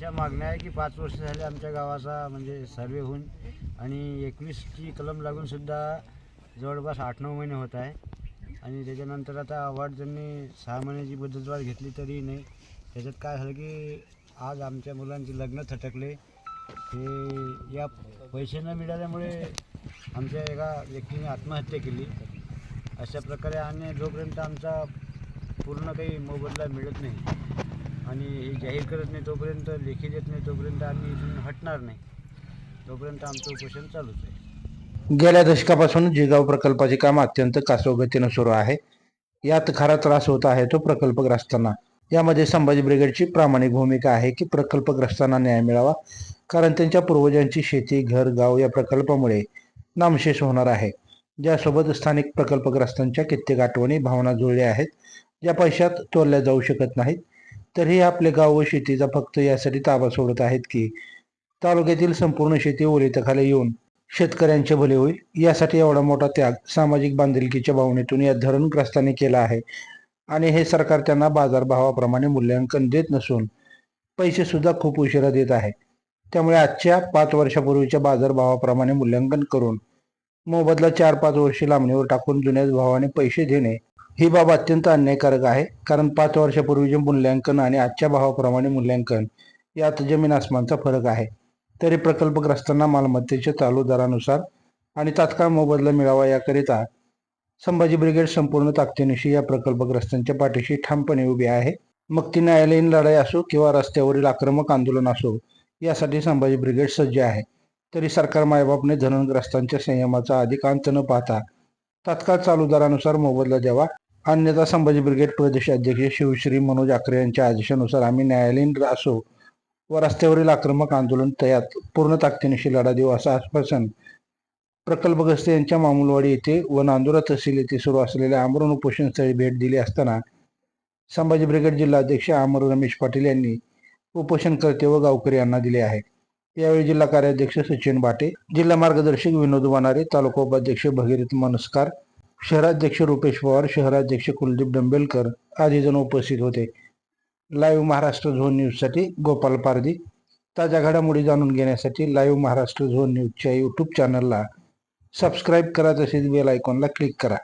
च्या मागण्या आहे की पाच वर्ष झाले आमच्या गावाचा म्हणजे सर्वे होऊन. आणि एकवीसची कलम लागूनसुद्धा जवळपास आठ नऊ महिने होत आहे. आणि त्याच्यानंतर आता अवॉर्ड त्यांनी सहा महिन्याची मुदतवाढ घेतली तरी नाही. त्याच्यात काय झालं की आज आमच्या मुलांचे लग्न थटकले. हे या पैसे न मिळाल्यामुळे आमच्या एका व्यक्तीने आत्महत्या केली. अशा प्रकारे आणि जोपर्यंत आमचा पूर्ण काही मोबदला मिळत नाही आणि हे जाहीर करत नाही तोपर्यंत लेखी देत नाही तोपर्यंत आम्ही इथून हटणार नाही. तोपर्यंत आमचं उपोषण चालूच आहे. गेल्या दशकापासून जिगाव प्रकल्पाचे काम अत्यंत कासोगतीनं सुरू आहे. यात खरा त्रास होत आहे तो प्रकल्पग्रस्तांना. यामध्ये संभाजी ब्रिगेडची प्रामाणिक भूमिका आहे की प्रकल्पग्रस्तांना न्याय मिळावा कारण त्यांच्या पूर्वजांची शेती घर गाव या प्रकल्पामुळे नामशेष होणार आहे. ज्यासोबत स्थानिक प्रकल्पग्रस्तांच्या कित्येक आठवणी भावना जुळल्या आहेत ज्या पैशात तोलल्या जाऊ शकत नाहीत. तरीही आपले गाव व शेतीचा फक्त यासाठी ताबा सोडत आहेत की तालुक्यातील संपूर्ण शेती ओलिताखाली येऊन शेतकऱ्यांचे भले होईल यासाठी एवढा मोठा त्याग सामाजिक बांधिलकीच्या भावनेतून या धरणग्रस्तांनी केला आहे. आणि हे सरकार त्यांना बाजारभावाप्रमाणे मूल्यांकन देत नसून पैसे सुद्धा खूप उशिरा देत आहे. त्यामुळे आजच्या पाच वर्षापूर्वीच्या बाजारभावाप्रमाणे मूल्यांकन करून मोबदला चार पाच वर्षे लांबणीवर टाकून जुन्याच भावाने पैसे देणे ही बाब अत्यंत अन्यायकारक आहे. कारण पाच वर्षापूर्वीचे मूल्यांकन आणि आजच्या भावाप्रमाणे मूल्यांकन यात जमीन आसमानचा फरक आहे. तरी प्रकल्पग्रस्तांना मालमत्तेच्या चालू दरानुसार आणि तात्काळ मोबदला मिळावा याकरिता संभाजी ब्रिगेड संपूर्ण ताकदीनिशी या प्रकल्पग्रस्तांच्या पाठीशी ठामपणे उभी आहे. मग ती न्यायालयीन लढाई असो किंवा रस्त्यावरील आक्रमक आंदोलन असो यासाठी संभाजी ब्रिगेड सज्ज आहे. तरी सरकार मायबापने धरणग्रस्तांच्या संयमाचा अधिक अंत न पाहता तात्काळ चालू दरानुसार मोबदला द्यावा अन्यथा संभाजी ब्रिगेड प्रदेशाध्यक्ष शिवश्री मनोज आकरे यांच्या आदेशानुसार आम्ही न्यायालयीन असो व रस्त्यावरील आक्रमक आंदोलन तयात पूर्ण ताकदीनिशी लढा देऊ असं आश्वासन प्रकल्पग्रस्त यांच्या मामुलवाडी येथे व नांदुरा तहसील येथे सुरू असलेल्या आमरण उपोषण स्थळी भेट दिली असताना संभाजी ब्रिगेड जिल्हाध्यक्ष अमर रमेश पाटील यांनी उपोषणकर्ते व गावकरी यांना दिले आहे. यावेळी जिल्हा कार्याध्यक्ष सचिन बाटे जिल्हा मार्गदर्शक विनोद वनारे तालुका उपाध्यक्ष भगीरथ मनस्कार शहराध्यक्ष रुपेश पवार शहराध्यक्ष कुलदीप डंबेलकर आदी जण उपस्थित होते. लाईव्ह महाराष्ट्र झोन न्यूजसाठी गोपाल पारदी ताज्या घडामोडी जाणून घेण्यासाठी लाईव्ह महाराष्ट्र झोन न्यूजच्या यूट्यूब चॅनलला सबस्क्राईब करा तसेच बेल आयकॉनला क्लिक करा.